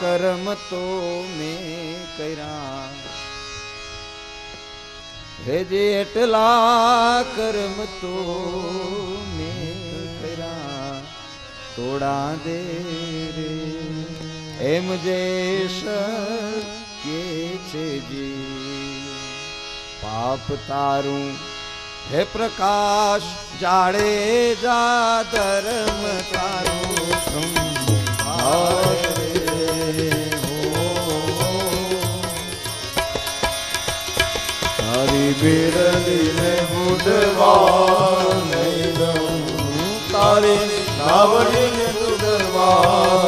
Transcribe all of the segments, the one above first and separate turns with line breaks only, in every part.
કર્મ તો મેં કર્યા. હે જેટલા કર્મ તો મેં કર્યા. તોડા દે રે એમ જે કે છે જે. પાપ તારું હે પ્રકાશ જાડે જા ધર્મ તારું. બેરલીને બુડવા નહીં દઉં તારી નાવડીને બુડવા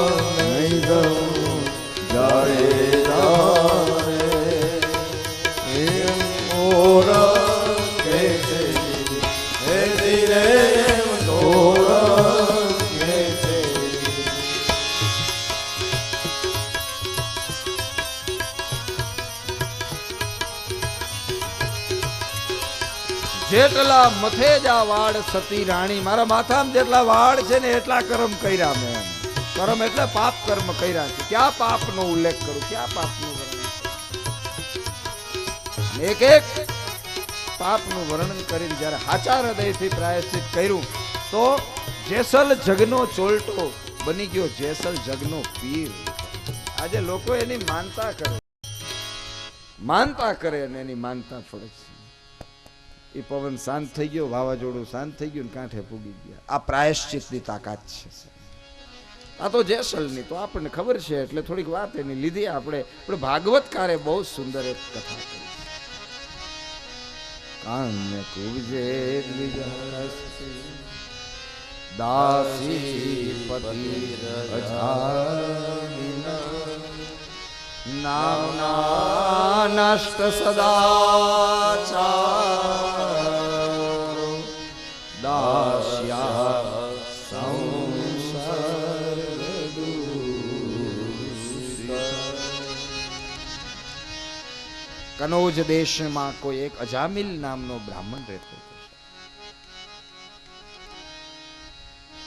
જેટલા મથે જા વાળ સતી રાણી. મારા માથામાં જેટલા વાળ છે ને એટલા કર્મ કર્યા મેં. કર્મ એટલે પાપ કર્મ કર્યા છે. ક્યાં પાપનો ઉલ્લેખ કરું? ક્યાં પાપનું વર્ણન? એક એક પાપનું વર્ણન કરીને જ્યારે હાચા હૃદયથી પ્રાયશ્ચિત કર્યું, તો જેસલ જગનો ચોલટો બની ગયો. જેસલ જગનો પીર. આજે લોકો એની માનતા કરે માનતા કરે અને એની માનતા ફળે છે. એ પવન શાંત થઈ ગયો, વાવાઝોડું શાંત થઈ ગયું ને કાંઠે પૂગી ગયા. આ પ્રાયશ્ચિતની તાકાત છે આ તો જેસલની તો આપણને ખબર છે, એટલે થોડીક વાત એની લીધી આપણે. પણ ભાગવતકારે બહુ સુંદર એક કથા કરી કાન્ય કુબજે દાસી પતિ નષ્ટ કનોજ દેશમાં કોઈ એક અજામિલ નામનો બ્રાહ્મણ રહેતો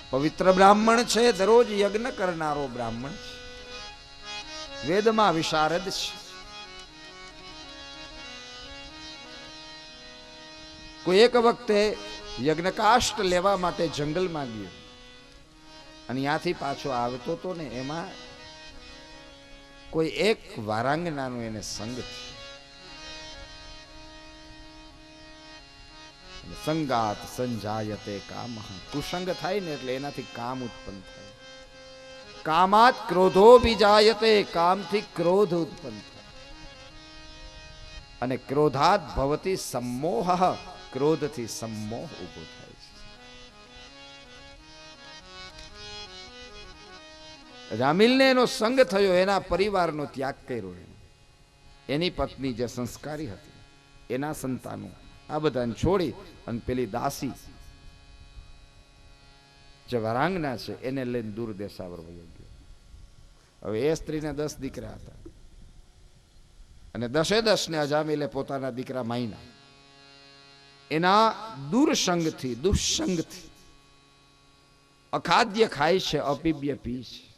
પવિત્ર બ્રાહ્મણ છે, દરરોજ યજ્ઞ કરનારો બ્રાહ્મણ છે. વેદમાં વિશારદ છે. કોઈ એક વખતે યજ્ઞકાષ્ટ લેવા માટે જંગલમાં ગયો. અને ત્યાંથી પાછો આવતો તો ને એમાં કોઈ એક વારાંગનાનો એને સંગ થયો. સંગાત સંજાયતે કામ. કુસંગ થાય ને એટલે એનાથી કામ ઉત્પન્ન થાય. કામાત ક્રોધો બીજાયતે કામથી ક્રોધ ઉત્પન્ન થાય. અને ક્રોધાત ભવતી સમોહ, ક્રોધથી સમોહ ઊભો થાય છે. રામિલને એનો સંગ થયો, એના પરિવારનો ત્યાગ કર્યો એની પત્ની જે સંસ્કારી હતી, એના સંતાનો આ બધાને છોડી અને પેલી દાસી જે વરાંગના છે, એને લઈને દૂર દેશાવર વયો ગયો. હવે એ સ્ત્રીને દસ દીકરા હતા. અને દસે દસ ને અજામિલે પોતાના દીકરા માયના. એના દુર્સંગથી, દુઃસંગથી અખાદ્ય ખાય છે, અપીબ્ય પી છે.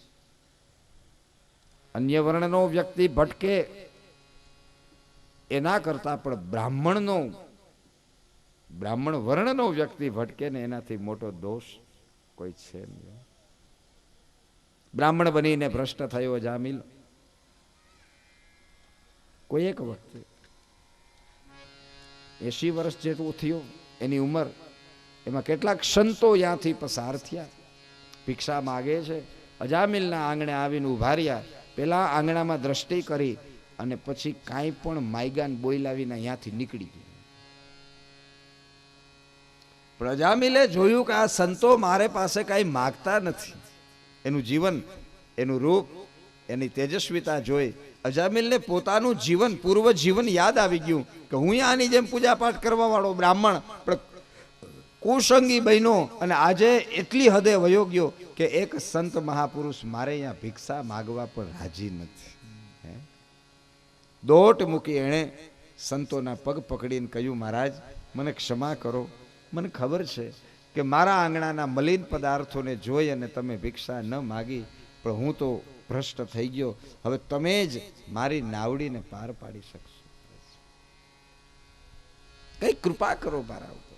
અન્ય વર્ણનો વ્યક્તિ ભટકે, એના કરતા પણ બ્રાહ્મણનો બ્રાહ્મણ વર્ણનો વ્યક્તિ ભટકે ને એનાથી મોટો દોષ કોઈ છે બ્રાહ્મણ બનીને ભ્રષ્ટ થયો જામીલ. કોઈ એક વખતે એસી વર્ષ જેટલું થયું, એની ઉંમર, એમાં કેટલાક સંતો ત્યાંથી પસાર થયા. ભિક્ષા માગે છે, અજામિલના આંગણે આવીને ઊભા રહ્યા. પેલા આંગણામાં દ્રષ્ટિ કરી અને પછી કાંઈ પણ માયગાન બોઈલાવીને અહીંયાથી નીકળી ગયા. પ્રજામિલે જોયું કે આ સંતો મારે પાસે કાંઈ માગતા નથી. એનું જીવન, એનું રૂપ, એની તેજસ્વીતા જોઈ અજામિલને પોતાનું જીવન, પૂર્વ જીવન યાદ આવી ગયું કે હું આની જેમ પૂજા પાઠ કરવા વાળો બ્રાહ્મણ કુસંગી બહેનો અને આજે એટલી હદે વયો ગયો કે એક સંત મહાપુરુષ મારે અહીંયા ભિક્ષા માગવા પણ રાજી નથી? દોટ મૂકી એણે સંતોના પગ પકડીને કહ્યું, મહારાજ, મને ક્ષમા કરો. મને ખબર છે કે મારા આંગણાના મલિન પદાર્થોને જોઈ અને તમે ભિક્ષા ન માગી, પણ હું તો ભ્રષ્ટ થઈ ગયો. હવે તમે જ મારી નાવડીને પાર પાડી શકશો. કઈ કૃપા કરો મારા ઉપર.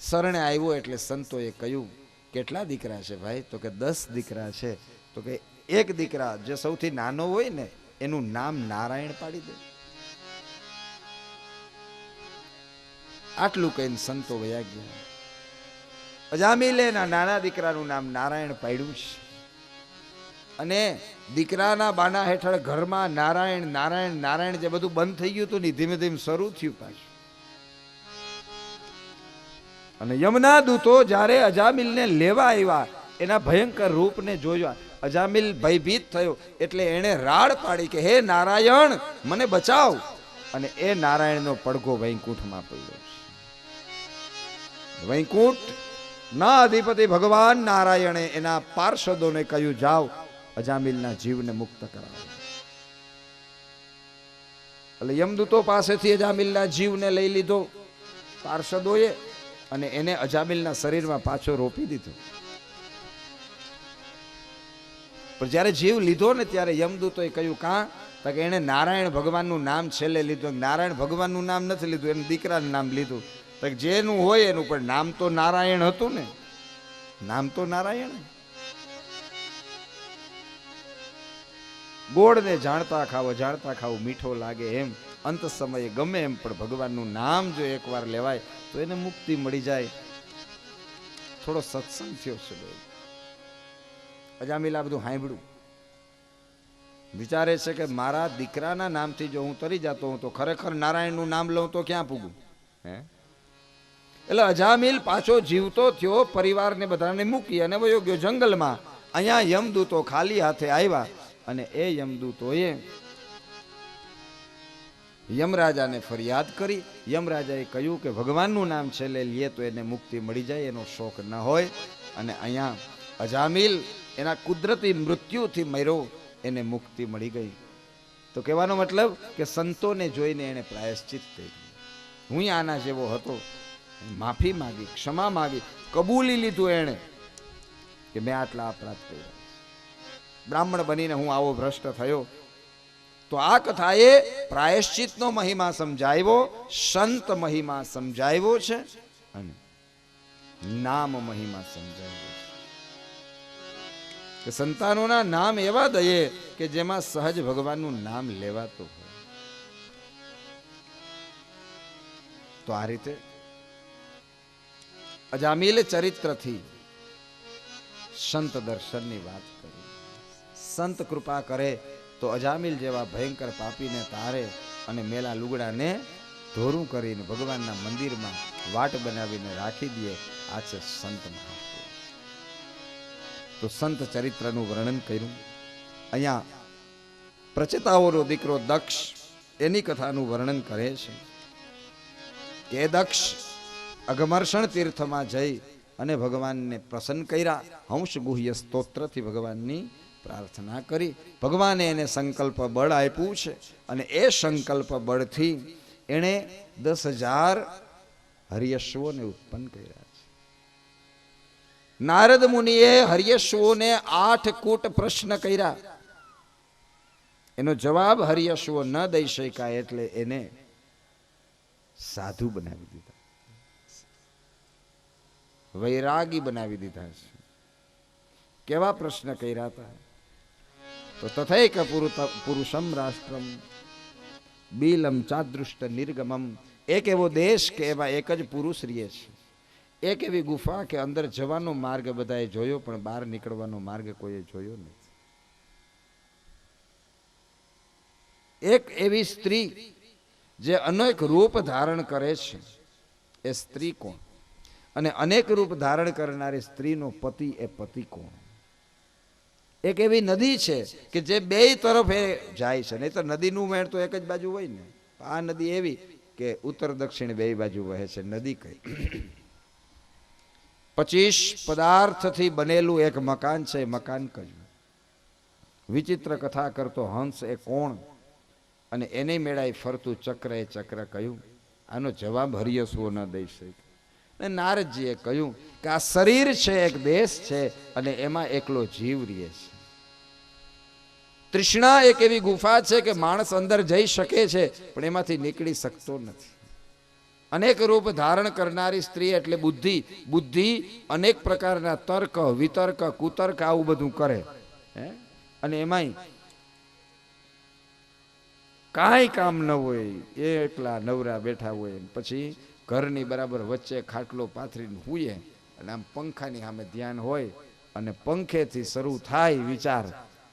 શરણે આવ્યો એટલે સંતોએ કહ્યું, કેટલા દીકરા છે ભાઈ? તો કે, દસ દીકરા છે. તો કે, એક દીકરા જે સૌથી નાનો હોય ને, એનું નામ નારાયણ પાડી દે. આટલું કહીને સંતો વયા ગયા. અજામિલે એના નાના દીકરાનું નામ નારાયણ પાડ્યું છે. અને દીકરાના બાના હેઠળ ઘરમાં નારાયણ નારાયણ નારાયણ જે બધું બંધ થઈ ગયું હતું ને ધીમે ધીમે શરૂ થયું પાછું. અને યમના દૂતો જ્યારે અજામિલને લેવા આવ્યા, એના ભયંકર રૂપને જોયા. અજામિલ ભયભીત થયો, એટલે એણે રાડ પાડી કે, હે નારાયણ, મને બચાવ. અને એ નારાયણનો પડઘો વૈકુંઠમાં પડ્યો છે. વૈકુંઠ, ના અધિપતિ ભગવાન નારાયણે એના પાર્ષદોને કહ્યું, જાઓ, અજામિલના જીવને મુક્ત કરાવો. એટલે યમદૂતો પાસેથી અજામિલના જીવને લઈ લીધો પાર્ષદોએ અને એને અજામિલના શરીરમાં પાછો રોપી દીધો. પણ જ્યારે જીવ લીધો ને ત્યારે યમદૂતોએ કહ્યું, કાં તો કે એણે નારાયણ ભગવાનનું નામ છેલ્લે લીધું. નારાયણ ભગવાનનું નામ નથી લીધું એને દીકરાનું નામ લીધું. તો જેનું હોય એનું, પણ નામ તો નારાયણ હતું ને. નામ તો નારાયણ ગોળને જાણતા ખાવો, જાણતા ખાવું મીઠો લાગે એમ. અંત સમયે ગમે એમ, પણ ભગવાનનું નામ જો એકવાર લેવાય, તો એને મુક્તિ મળી જાય. થોડો સત્સંગ થયો છે અજામીલા બધું સાંભળ્યું. વિચારે છે કે મારા દીકરાના નામથી જો હું તરી જતો હું તો ખરેખર નારાયણનું નામ લઉં તો ક્યાં પૂગું? હે? એટલે અજામિલ પાછો જીવતો થયો, પરિવારને બધાને મૂકી અને વયો ગયો જંગલમાં. અહીંયા યમદૂતો ખાલી હાથે આવ્યા અને એ યમદૂતોએ યમરાજાને ફરિયાદ કરી. યમરાજાએ કહ્યું કે ભગવાનનું નામ છેલ્લે લે તો એને મુક્તિ મળી જાય, એનો શોખ ન હોય. અને અહીંયા અજામિલ એના કુદરતી મૃત્યુથી મર્યો. એને મુક્તિ મળી ગઈ. તો કહેવાનો મતલબ કે સંતોને જોઈને એને પ્રાયશ્ચિત થઈ હું આના જેવો હતો. માફી માગી, ક્ષમા માગી, કબૂલી લીધું એણે કે મેં આટલા અપરાધ કર્યા. બ્રાહ્મણ બનીને હું આવો ભ્રષ્ટ થયો. તો આ કથાએ પ્રાયશ્ચિતનો મહિમા સમજાવ્યો, સંત મહિમા સમજાવ્યો છે અને નામ મહિમા સમજાવ્યો છે. કે સંતાનોના નામ એવા દઈએ કે જેમાં સહજ ભગવાનનું નામ લેવાતું હોય. તો આ રીતે અજામિલ ચરિત્રથી સંત દર્શનની વાત કરી. સંત કૃપા કરે તો અજામિલ જેવા ભયંકર પાપીને તારે અને મેલા લુગડાને ધોરું કરીને ભગવાનના મંદિરમાં વાટ બનાવીને રાખી દે આ છે સંત મહાત્મા તો સંત ચરિત્રનું વર્ણન કર્યું. અહીંયા પ્રચેતાઓનો દીકરો દક્ષ એની કથાનું વર્ણન કરે છે. કે દક્ષ અગમર્ષણ તીર્થમાં જઈ અને ભગવાનને પ્રસન્ન કર્યા. હંશ ગુહ્ય સ્તોત્રથી ભગવાનની પ્રાર્થના કરી. ભગવાને એને સંકલ્પ બળ આપ્યું છે અને એ સંકલ્પ બળથી એણે દસ હજાર હરિયશ્વોને ઉત્પન્ન કર્યા. નારદ મુનિએ હરિયશુઓને આઠ કૂટ પ્રશ્ન કર્યા એનો જવાબ હરિયશુઓ ન દઈ શકાય એટલે એને સાધુ બનાવી દીધા વૈરાગી બનાવી દીધા છે કેવા પ્રશ્ન કર્યા હતા તો તથૈક પુરુષમ રાષ્ટ્રમ બિલમ ચાદૃષ્ટ નિર્ગમમ એક એવો દેશ કે એવા એક જ પુરુષ રહીએ છે એક એવી ગુફા કે અંદર જવાનો માર્ગ બધાએ જોયો, પણ બહાર નીકળવાનો માર્ગ કોઈએ જોયો નથી. એક એવી સ્ત્રી જે અનેક રૂપ ધારણ કરે છે, એ સ્ત્રી કોણ? અને અનેક રૂપ ધારણ કરનારી સ્ત્રીનો પતિ એ પતિ કોણ? એક એવી નદી છે કે જે બે તરફ એ જાય છે, નહીં તો નદીનું વહેણ તો એક જ બાજુ હોય ને. આ નદી એવી કે ઉત્તર દક્ષિણ બે બાજુ વહે છે, નદી કઈ. પચીસ પદાર્થથી બનેલું એક મકાન છે મકાન કહ્યું વિચિત્ર કથા કરતો હંસ એ કોણ? અને એને મેળાય ફરતું ચક્ર એ ચક્ર કહ્યું, આનો જવાબ હરિયસવો ન દઈ શકે. ને નારદજીએ કહ્યું કે આ શરીર છે, એક દેશ છે, અને એમાં એકલો જીવ રહે છે. તૃષ્ણા એક એવી ગુફા છે કે માણસ અંદર જઈ શકે છે, પણ એમાંથી નીકળી શકતો નથી. અનેક રૂપ ધારણ કરનારી સ્ત્રી એટલે બુદ્ધિ. બુદ્ધિ અનેક પ્રકારના તર્ક, વિતર્ક, કુતર્ક આવું બધું કરે. અને એમાંય કાંઈ કામ ન હોય, એકલા નવરા બેઠા હોય પછી ઘરની બરાબર વચ્ચે ખાટલો પાથરીને હુએ અને આમ પંખાની સામે ધ્યાન હોય અને પંખેથી શરૂ થાય વિચાર.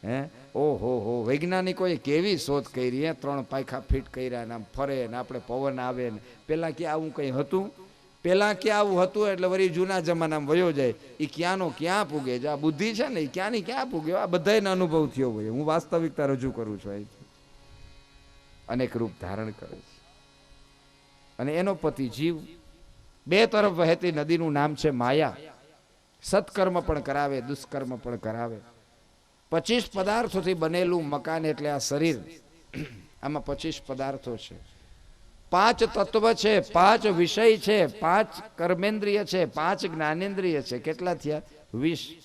હે? ઓહો, હો, વૈજ્ઞાનિકોએ કેવી શોધ કરી હે? ત્રણ પાયખા ફિટ કર્યા ને આમ ફરે ને આપણે પવન આવે ને. પહેલાં ક્યાં આવું કંઈ હતું? પહેલાં ક્યાં આવું હતું એટલે વળી જૂના જમાનામાં વયો જાય. એ ક્યાંનો ક્યાં પૂગે છે? આ બુદ્ધિ છે ને એ ક્યાંની ક્યાં પૂગે? આ બધાને અનુભવ થયો હોય. હું વાસ્તવિકતા રજૂ કરું છું અનેક રૂપ ધારણ કરે છે. અને એનો પતિ જીવ, બે તરફ વહેતી નદીનું નામ છે માયા. સત્કર્મ પણ કરાવે, દુષ્કર્મ પણ કરાવે. પચીસ પદાર્થોથી બનેલું મકાન એટલે આ શરીર. આમાં પચીસ પદાર્થો છે. પાંચ તત્વ છે, પાંચ વિષય છે, પાંચ કર્મેન્દ્રિય છે, પાંચ જ્ઞાનેન્દ્રિય છે. કેટલા થયા? વીસ.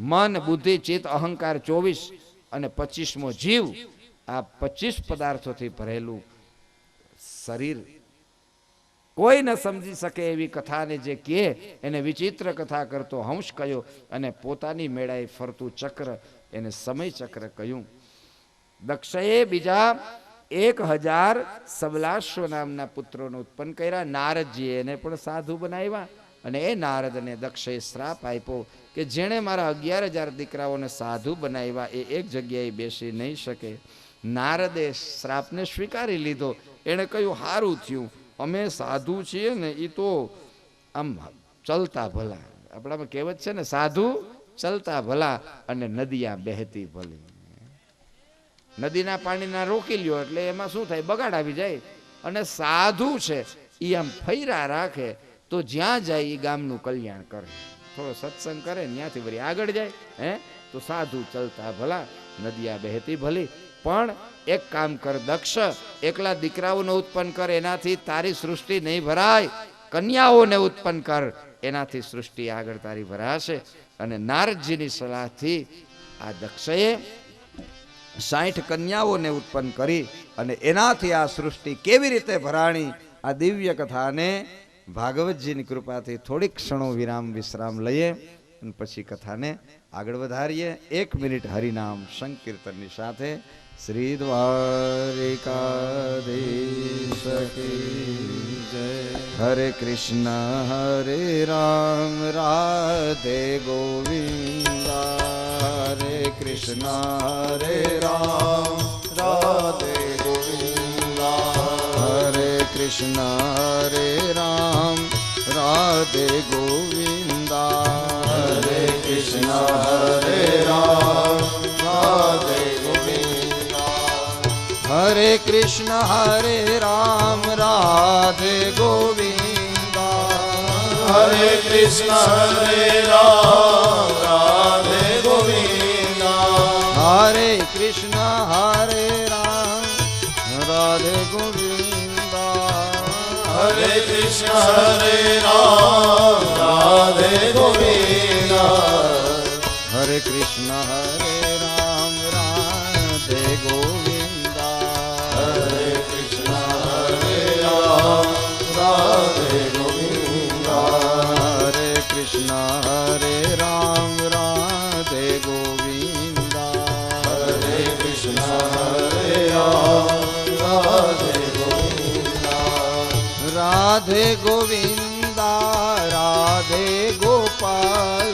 મન, બુદ્ધિ, ચિત્ત, અહંકાર ચોવીસ અને પચીસમો જીવ આ પચીસ પદાર્થોથી ભરેલું શરીર. કોઈ ન સમજી શકે એવી કથાને જે કહે, એને વિચિત્ર કથા કરતો હંસ કયો અને પોતાની મેળાએ ફરતું ચક્ર, એને સમય ચક્ર કહ્યું. દક્ષએ બીજા એક હજાર સબલાશ્વ નામના પુત્રોને ઉત્પન્ન કર્યા. નારદજીએ એને પણ સાધુ બનાવ્યા અને એ નારદને દક્ષએ શ્રાપ આપ્યો કે જેણે મારા અગિયાર હજાર દીકરાઓને સાધુ બનાવ્યા, એ એક જગ્યાએ બેસી નહીં શકે. નારદે શ્રાપને સ્વીકારી લીધો. એણે કહ્યું સારું થયું. અમે સાધુ છીએ ને એ તો આમ ચલતા ભલા. આપણામાં કહેવત છે ને, સાધુ ચલતા ભલા અને નદીયા બહેતી ભલી. નદીના પાણીના રોકી લ્યો એટલે એમાં શું થાય? બગાડ આવી જાય. અને સાધુ છે એ આમ ફૈરા રાખે તો જ્યાં જાય એ ગામનું કલ્યાણ કરે. થોડો સત્સંગ કરે ત્યાંથી વળી આગળ જાય, હે? તો સાધુ ચલતા ભલા, નદીયા બહેતી ભલી પણ એક કામ કર દક્ષ, એકલા દીકરાઓને ઉત્પન્ન કર, એનાથી તારી સૃષ્ટિ નહીં ભરાય. કન્યાઓને ઉત્પન્ન કર, એનાથી સૃષ્ટિ આગળ તારી ભરાશે. અને નારદજીની સલાહથી આ દક્ષએ સાઠ કન્યાઓને ઉત્પન્ન કરી અને એનાથી આ સૃષ્ટિ કેવી રીતે ભરાણી, આ દિવ્ય કથાને ભાગવતજીની કૃપાથી થોડીક ક્ષણો વિરામ વિશ્રામ લઈએ પછી કથાને આગળ વધારીએ. એક મિનિટ હરિનામ સંકીર્તનની સાથે શ્રી દ્વારિકાધીશ જય હરે કૃષ્ણ હરે રામ રાધે ગોવિંદ હરે કૃષ્ણ હરે રામ રાધે ગોવિંદ હરે કૃષ્ણ હરે રામ રાધે ગોવિંદ હરે કૃષ્ણ હરે રામ રાધે હરે કૃષ્ણ હરે રામ રાધે ગોવિંદ
હરે કૃષ્ણ હરે રામ રાધે ગોવિંદ
હરે કૃષ્ણ હરે રામ રાધે ગોવિંદ
હરે કૃષ્ણ હરે રામ રાધે ગોવિંદ
હરે કૃષ્ણ હરે રાધે ગોવિંદ રાધે ગોપાલા.